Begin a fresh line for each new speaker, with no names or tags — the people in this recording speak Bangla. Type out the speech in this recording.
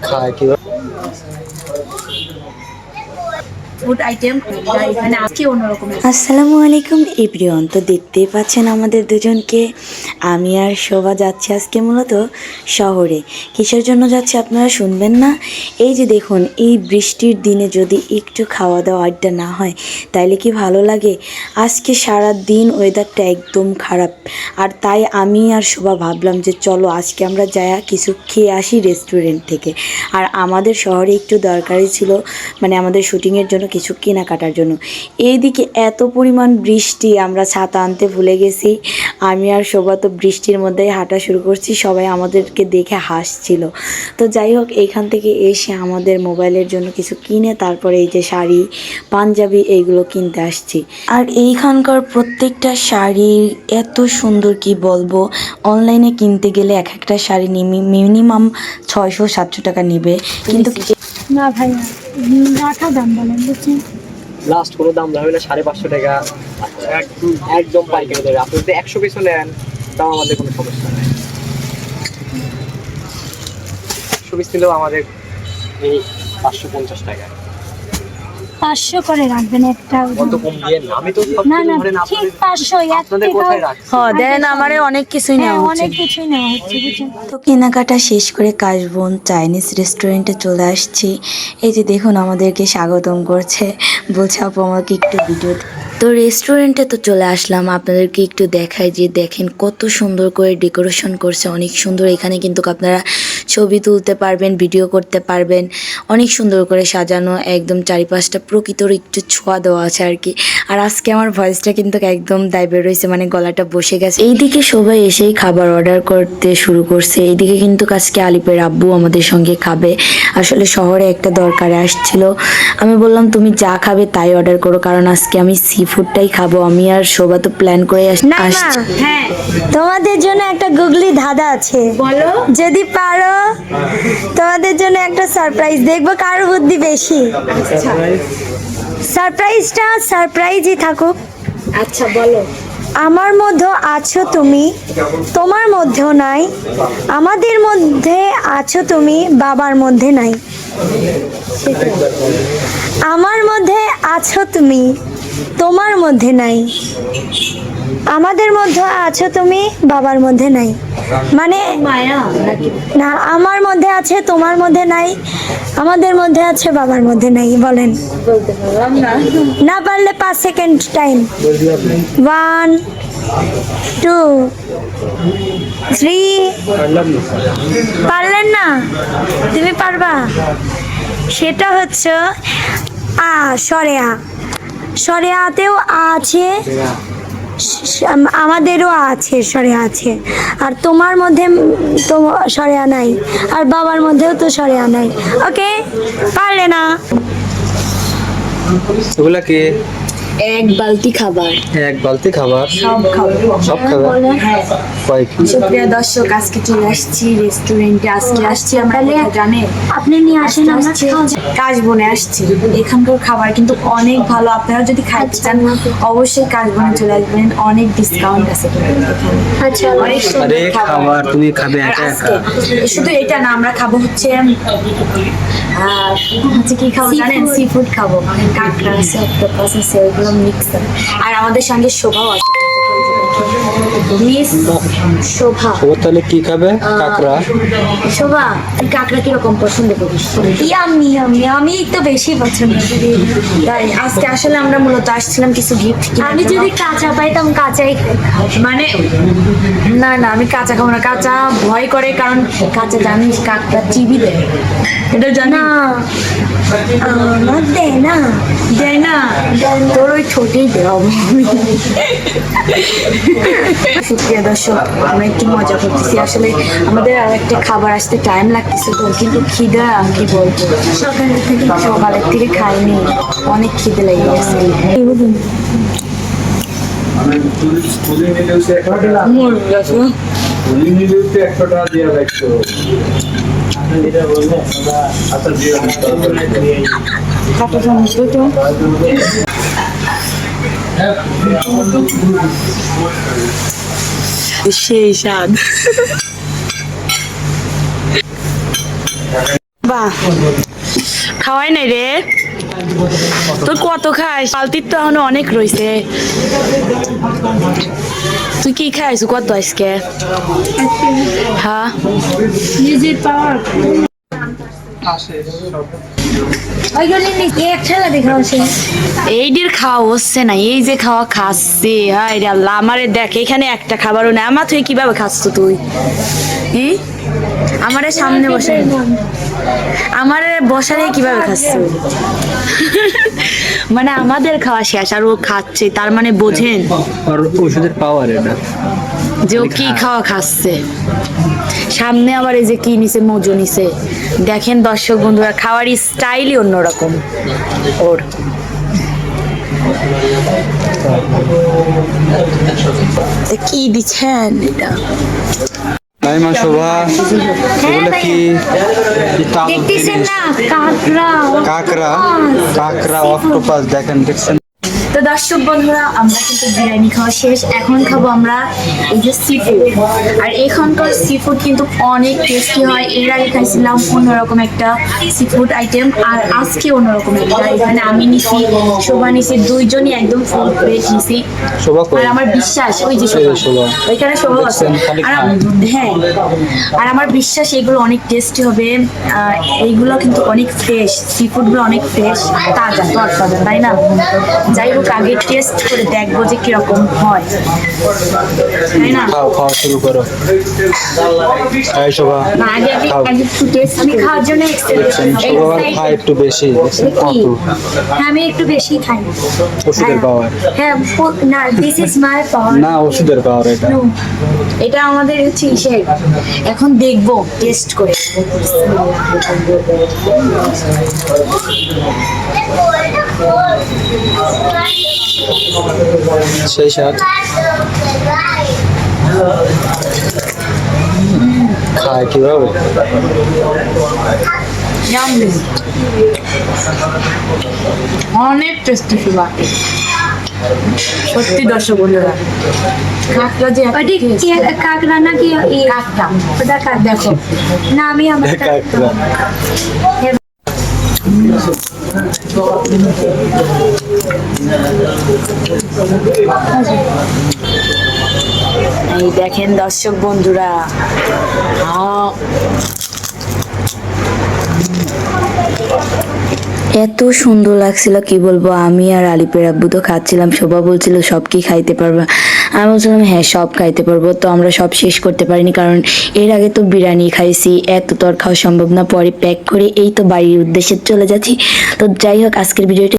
开球。
ফুড আইটেম এখানে আজকে অন্যরকম
আসসালামু আলাইকুম তো পাচ্ছেন আমাদের দুজনকে। আমি আর শোভা যাচ্ছি আজকে মূলত শহরে। কিসের জন্য যাচ্ছি আপনারা শুনবেন না? এই যে দেখুন, এই বৃষ্টির দিনে যদি একটু খাওয়া দাওয়া আড্ডা না হয়, তাইলে কি ভালো লাগে? আজকে সারা দিন ওয়েদারটা একদম খারাপ। আর তাই আমি আর শোভা ভাবলাম যে চলো আজকে আমরা যাই কিছু খেয়ে আসি রেস্টুরেন্ট থেকে। আর আমাদের শহরে একটু দরকারি ছিল মানে আমাদের শুটিংয়ের জন্য কিছু কেনাকাটার জন্য। এইদিকে এত পরিমাণ বৃষ্টি, আমরা ছাতা আনতে ভুলে গেছি। আমি আর শোভা তো বৃষ্টির মধ্যেই হাঁটা শুরু করছি, সবাই আমাদেরকে দেখে হাসছিল। তো যাই হোক এইখান থেকে এসে আমাদের মোবাইলের জন্য কিছু কিনে, তারপরে এই যে শাড়ি, পাঞ্জাবি, এইগুলো কিনতে আসছি। আর এইখানকার প্রত্যেকটা শাড়ি এত সুন্দর, কি বলব? অনলাইনে কিনতে গেলে এক একটা শাড়ি মিনিমাম ছয়শো, সাতশো টাকা নেবে। কিন্তু
না ভাই রাখা দাম বলেন বুঝছি
লাস্ট কোনো দাম না হলে সাড়ে পাঁচশো টাকা। একদম। একদম পাইকারি দেবে আপনি যদি একশো পিসও নেন তাও আমাদের কোনো সমস্যা নেই। একশো পিস নিলেও আমাদের এই পাঁচশো পঞ্চাশ টাকা।
পাঁচশো করে রাখবেন একটা
না? আমি তো সব
না ঠিক পাঁচশো এক
দেন আমারে অনেক কিছুই
হ্যাঁ
নেওয়া
অনেক কিছুই নেওয়া হচ্ছে
তো কেনাকাটা শেষ করে কাশবন চাইনিজ রেস্টুরেন্টে চলে আসছি। এই যে দেখুন আমাদেরকে স্বাগতম করছে। বলছে আপু আমাকে একটু ভিডিও তো রেস্টুরেন্টে তো চলে আসলাম। আপনাদেরকে একটু দেখাই যে দেখেন কত সুন্দর করে ডেকোরেশন করছে। অনেক সুন্দর। এখানে কিন্তু আপনারা ছবি তুলতে পারবেন ভিডিও করতে পারবেন। অনেক সুন্দর করে সাজানো একদম চারিপাশটা প্রকৃতর একটু ছোঁয়া দেওয়া আছে আর কি। আর আজকে আমার ভয়েসটা কিন্তু একদম দায়বে রয়েছে মানে গলাটা বসে গেছে। এইদিকে সবাই এসেই খাবার অর্ডার করতে শুরু করছে। এইদিকে কিন্তু আজকে আলিপের আব্বু আমাদের সঙ্গে খাবে। আসলে শহরে একটা দরকারে আসছিল। আমি বললাম তুমি যা খাবে তাই অর্ডার করো কারণ আজকে আমি সি ফুডটাই খাব। আমি আর শোভা তো প্ল্যান করে আসছি।
হ্যাঁ।
তোমাদের জন্য একটা গুগলি ধাঁধা আছে।
বলো।
যদি পারো তোমাদের জন্য একটা সারপ্রাইজ দেখব কার বুদ্ধি বেশি। সারপ্রাইজটা সারপ্রাইজই থাকুক।
আচ্ছা বলো।
আমার মধ্যে আছো তুমি তোমার মধ্যেও নাই। আমাদের মধ্যে আছো তুমি বাবার মধ্যে নাই। আমার মধ্যে আছো তুমি তোমার মধ্যে নাই। আমাদের মধ্যে আছো তুমি বাবার মধ্যে নাই। মানে না, আমার মধ্যে আছে, তোমার মধ্যে নাই, আমাদের মধ্যে আছে, বাবার মধ্যে নাই, বলেন।
না
পারলে পাঁচ second time one two three পারলেন না? তুমি পারবা? সেটা হচ্ছে আ সরে আ সরে আতেও আছে। আমাদেরও আছে, সরে আছে। আর তোমার মধ্যে তো সরে নাই। আর বাবার মধ্যেও তো সরে নাই। ওকে পারলে না।
এক বালতি খাবার।
এক বালতি খাবার?
সব খাবার।
সব খাবার?
হ্যাঁ সুপ্রিয় দর্শক আজকে চলে আসছি রেস্টুরেন্টে আজকে আসছি আমরা জানেন
আপনি নিয়ে আসেন আমরা
কাশবনে আসছি। এখানকার খাবার কিন্তু অনেক ভালো। আপনারা যদি খাইতে চান অবশ্যই কাশবনে চলে আসবেন। অনেক ডিসকাউন্ট আছে
আচ্ছা।
অনেক সুন্দর
খাবার। তুমি খাবে একা একা।
শুধু এটা না আমরা খাব হচ্ছে আহ, হচ্ছে কি খাব জানেন? সি ফুড খাব কাঁকড়া আছে অক্টোপাস আছে ওইগুলো মিক্স আর আমাদের সঙ্গে শোভাও আছে। মিস শোভা।
ও তাহলে কি খাবে? কাঁকড়া।
শোভা তুই কাঁকড়া কীরকম পছন্দ করিস?
ইয়ামি ইয়ামি আমি তো বেশি পছন্দ করি।
তাই আজকে আসলে আমরা মূলত আসছিলাম কিছু গিফট
আমি যদি কাঁচা পাইতাম কাঁচাই
মানে না না আমি কাঁচা খাব না। কাঁচা ভয় করে কারণ কাঁচা জানিস কাঁকড়া চিবি দেয়। এটা জানি
না। আমার দেয় না।
ওই ঠোঁটেই দেওয়া আমি। সুপ্রিয় দর্শক আমরা একটু মজা করতেছি। আসলে আমাদের আর একটা খাবার আসতে টাইম লাগতেছে তো কিন্তু খিদে কি বলব?
সকালে থেকে
সকালের থেকে খাইনি অনেক খিদে লেগে গেছে।
আচ্ছা
সেই স্বাদ বাহ খাওয়াই নাই রে তোর কত খাইস বালতির তো এখনও অনেক রয়েছে তুই কি খাইছ কত আজকে হ্যাঁ খাওয়া হচ্ছে না, এই যে খাওয়া রে আল্লাহ দেখ, এখানে একটা খাবারও না আমার তুই কীভাবে খাচ্ছ তুই? সামনে বসে। আমারে বসারে কীভাবে খাচ্ছ? মানে আমাদের খাওয়া শেষ আর ও খাচ্ছে তার মানে বোঝেন।
আর ওষুধের পাওয়ার এটা।
যে ও কি খাওয়া খাচ্ছে। সামনে আবার এই যে কি নিছে মজু নিছে। দেখেন দর্শক বন্ধুরা খাওয়ার স্টাইলই অন্যরকম ওর। কি দিচ্ছেন এটা?
তাই মা শোভা। এগুলো কি?
কাঁকড়া
কাঁকড়া? কাঁকড়া অক্টোপাস দেখেন দেখছেন?
তো দর্শক বন্ধুরা আমরা কিন্তু বিরিয়ানি খাওয়া শেষ। এখন খাব আমরা এই যে সি ফুড আর এখানকার সি ফুড কিন্তু অনেক টেস্টি হয়। এর আগে খাইছিলাম অন্যরকম একটা সি ফুড আইটেম আর আজকে অন্যরকম একটা। এখানে আমি নিছি শোভা নিছি দুইজনই একদম ফুল প্লেট নিছি। আর আমার বিশ্বাস ওই যে শোভা। ওইখানে শোভা আছে। আর হ্যাঁ। আর আমার বিশ্বাস এগুলো অনেক টেস্টি হবে। এইগুলো কিন্তু অনেক ফ্রেশ সি ফুডগুলো অনেক ফ্রেশ তাজা তরতাজা তাই না? যাই হোক আগে টেস্ট করে দেখব যে কীরকম হয়। তাই না?
খাও খাওয়া শুরু করো। এই শোভা
না, আগে আগে
খাও।
আগে একটু টেস্ট
আমি খাওয়ার জন্য
শোভা আবার একটু বেশি কত?
হ্যাঁ, আমি একটু বেশি খাই।
ওষুধের পাওয়ার
হ্যাঁ না দিস ইজ মাই পাওয়ার
না ওষুধের পাওয়ার এটা।
এটা আমাদের হচ্ছে ইসের। এখন দেখব টেস্ট করে।
সেই সাথ খায় কীভাবে?
অনেক টেস্টি ছিল সত্যি দর্শক বন্ধুরা কাঁকড়া যে
কাঁকড়া নাকি ই
কাঁকড়া।
ওটা
দেখো।
না আমি আমার
কাঁকড়া।
এই দেখেন দর্শক বন্ধুরা। আহ,
এত সুন্দর লাগছিল, কি বলব? আমি আর আলিপের আব্বু তো খাচ্ছিলাম, শোভা বলছিল, সব কি খাইতে পারবা? আমি বলছিলাম হ্যাঁ সব খাইতে পারব, তো আমরা সব শেষ করতে পারিনি, কারণ এর আগে তো বিরিয়ানি খাইছি, এত তো আর খাওয়া সম্ভব না, পরে প্যাক করে এই তো বাড়ির উদ্দেশ্যে চলে যাচ্ছি। তো যাই হোক, আজকের ভিডিওটা